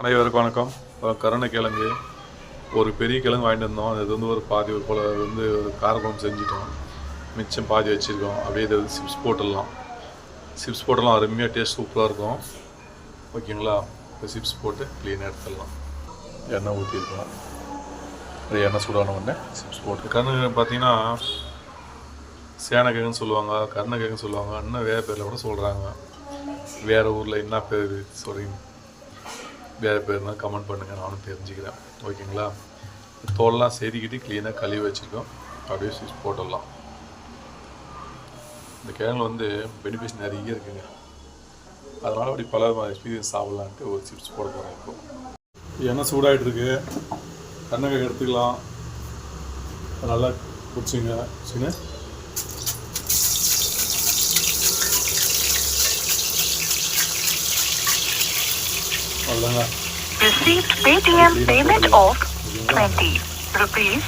அனைவருக்கும் வணக்கம். கருணை கருணைக்கிழங்கு ஒரு பெரிய கிழங்கு வாங்கிட்டு வந்தோம். அது வந்து ஒரு பாதி ஒரு போல் வந்து ஒரு காரக்குழம்பு செஞ்சிட்டோம். மிச்சம் பாதி வச்சுருக்கோம். அப்படியே இது வந்து சிப்ஸ் போட்டுடலாம். சிப்ஸ் போட்டெல்லாம் அருமையாக டேஸ்ட் சூப்பராக இருக்கும். ஓகேங்களா? இப்போ சிப்ஸ் போட்டு க்ளீனாக எடுத்துடலாம். எண்ணெய் ஊற்றிருக்கோம் அது எண்ணெய் சூடான உடனே சிப்ஸ் போட்டு. கருணை பார்த்தீங்கன்னா சேனக்கிழங்குன்னு சொல்லுவாங்க கருணக்கிழங்கு சொல்லுவாங்க. இன்னும் வேறு பேரில் கூட சொல்கிறாங்க வேறு ஊரில் என்ன பேர் சொல்கிறீங்க வேறு பேர்னா கமெண்ட் பண்ணுங்கள் நானும் தெரிஞ்சுக்கிறேன். ஓகேங்களா? தோல்லாம் செதுக்கிட்டு க்ளீனாக கழுவி வச்சுருக்கோம். அப்படியே சுவிட்ச் போட்டுடலாம். இந்த கிழங்குல வந்து பெனிஃபிட்ஸ் நிறைய இருக்குங்க. அதனால் அப்படி பல எக்ஸ்பீரியன்ஸ் சாப்பிட்லான்ட்டு ஒரு சிப்ஸ் போட போகிறேன் இப்போ. எண்ணெய் சூடாகிட்டு இருக்கு. கண்ணகை எடுத்துக்கலாம். நல்லா பிடிச்சிங்க சின்ன அவ்வளோதாங்க Received Paytm payment of 20 rupees.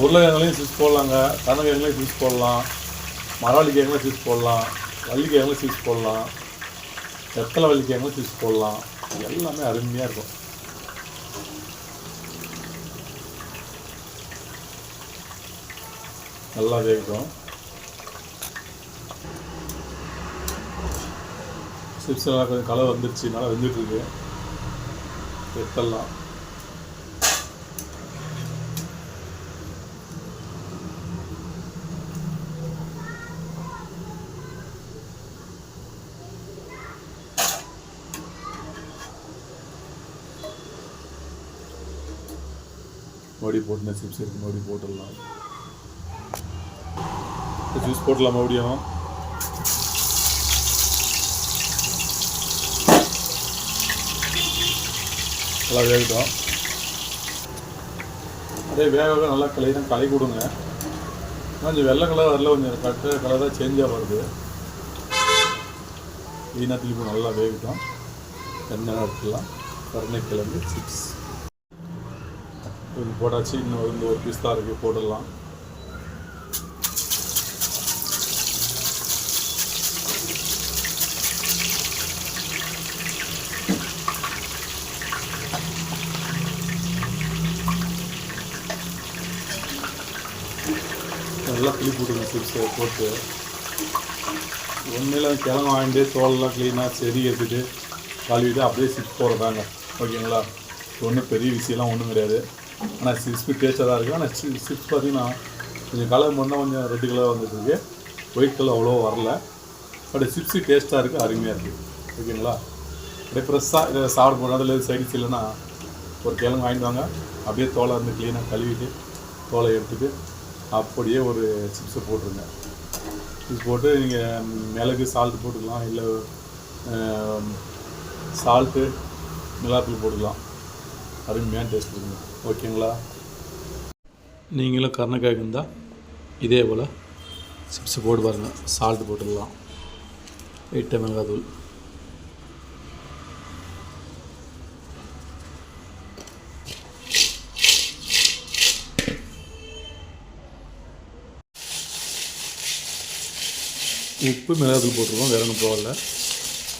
உருளைக்கிழங்குலையும் சிப்ஸ் போடலாங்க. கருணக்கிழங்குலையும் சிப்ஸ் போடலாம். மரவள்ளி கிழங்குல சிப்ஸ் போடலாம். வள்ளிக்கிழங்குல சிப்ஸ் போடலாம். வெத்தலை வள்ளிக்கிழங்குல சிப்ஸ் போடலாம். எல்லாமே அருமையாக இருக்கும். நல்லா வேகட்டும். சிப்ஸெல்லாம் கொஞ்சம் கலர் வந்துருச்சு நல்லா வெந்துட்டுருக்கு. இருக்கு மறுபடியும் போட்டு சிப்ஸ் இருக்கு மறுபடியும் போட்டுடலாம். ஜூஸ் போடலாம் மறுபடியும்? நல்லா வேகட்டும். அதே வேக வேக நல்லா கலை களை கொடுங்க. கொஞ்சம் வெள்ளை கலர் வரல கொஞ்சம் கட்டு கலராக சேஞ்சாக வருது. வீணாக திருப்பி நல்லா வேகட்டும். எண்ணெய் எடுத்துக்கலாம் கருணைக்கிழங்கு சிப்ஸ் கொஞ்சம் போட்டாச்சு இன்னும் இந்த ஒரு பீஸ் தான் இருக்குது போட்டுடலாம். நல்லா கிளி போட்டுருங்க சிப்ஸை போட்டு. ஒன்றில் கிழங்கு வாங்கிட்டு தோலெல்லாம் க்ளீனாக செடி எடுத்துட்டு கழுவிட்டு அப்படியே சிப்ஸ் போடுறதாங்க. ஓகேங்களா? ஒன்றும் பெரிய விஷயம்லாம் ஒன்றும் கிடையாது. ஆனால் சிப்ஸ் டேஸ்ட்டாக தான் இருக்குது ஆனால் சிப்ஸ் பார்த்தீங்கன்னா கொஞ்சம் கலர் மட்டும் கொஞ்சம் ரெட்டு கலர் வந்துட்டுருக்கு ஒயிட் கலர் அவ்வளோ வரல. பட் சிப்ஸு டேஸ்ட்டாக இருக்குது அருமையாக இருக்குது ஓகேங்களா? அப்படியே ஃப்ரெஷ்ஷாக இதை சாப்பிட போகிறோம் அதில் சைடிஸ் இல்லைன்னா ஒரு கிழங்கு வாங்கிட்டு வாங்க. அப்படியே தோலை வந்து க்ளீனாக கழுவிட்டு தோலை எடுத்துட்டு அப்படியே ஒரு சிப்ஸை போட்டுருங்க சிப்ஸ் போட்டு நீங்கள் மிளகு சால்ட்டு போட்டுக்கலாம் இல்லை சால்ட்டு மிளகாத்தூள் போட்டுக்கலாம். அருமையான டேஸ்ட் இருக்குங்க. ஓகேங்களா நீங்களும் கருணக்காய்க்கு இருந்தால் இதே போல் சிப்ஸ் போட்டு பாருங்கள் சால்ட் போட்டுடலாம். எட்டு மிளகாத்தூள். உப்பு மிளகாத்தூள் போட்டுருவோம் வேற ஒன்றும் போகல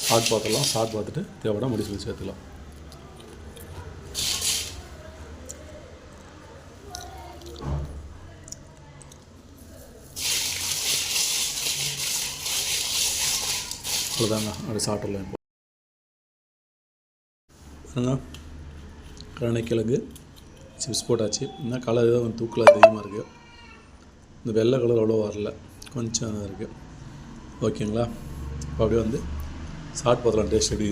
சாட் பார்த்துடலாம். சாட் பார்த்துட்டு தேவையான முடிச்சு சேர்த்துக்கலாம் அவ்வளோதாங்க அப்படி சாப்பிட்றலாம் இப்போ. பாருங்க கருணைக்கிழங்கு சிப்ஸ் போட்டாச்சு. இன்னும் கலர் தான் கொஞ்சம் அதிகமாக இருக்குது இந்த வெள்ளை கலர் அவ்வளோ வரல. கொஞ்சம் இருக்குது ஓகேங்களா? இப்போ அப்படியே வந்து சாட் பார்த்துலாம் டேஸ்ட் எப்படி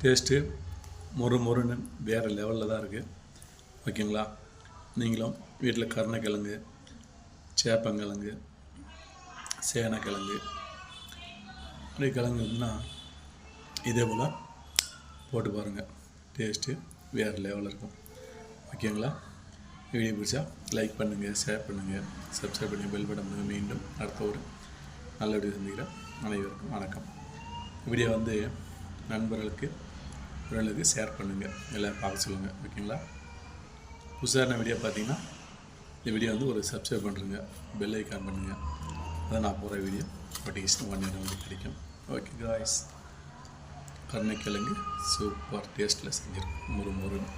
டேஸ்ட்டு மொறு மொறுன்னு வேறு லெவலில் தான் இருக்குது ஓகேங்களா? நீங்களும் வீட்டில் கருணைக்கிழங்கு சேப்பங்கிழங்கு சேனக்கிழங்கு அப்படி கிழங்கு இருந்தால் இதே போல் போட்டு பாருங்கள் டேஸ்ட்டு வேறு லெவலில் இருக்கும். ஓகேங்களா வீடியோ பிடிச்சா லைக் பண்ணுங்கள் ஷேர் பண்ணுங்கள் சப்ஸ்கிரைப் பண்ணி பெல் பட்டன் பண்ணுங்கள் மீண்டும் அடுத்த ஒரு நல்ல வீடியோ சந்திக்கிறேன். அனைவருக்கும் வணக்கம். வீடியோ வந்து நண்பர்களுக்கு ஃப்ரெண்டுக்கு ஷேர் பண்ணுங்கள் எல்லோரும் பார்க்க சொல்லுங்கள் ஓகேங்களா புதுசான வீடியோ பார்த்தீங்கன்னா இந்த வீடியோ வந்து ஒரு சப்ஸ்கிரைப் பண்ணுறங்க பெல் ஐக்கான் பண்ணுங்கள் அதான் நான் போகிற வீடியோ நோட்டிஃபிகேஷன் ஒன் இயர் வந்து கிடைக்கும் ஓகே காய்ஸ் கருணைக்கிழங்கு சூப்பர் டேஸ்ட்டில் செஞ்சுருக்கோம் முறு முருன்னு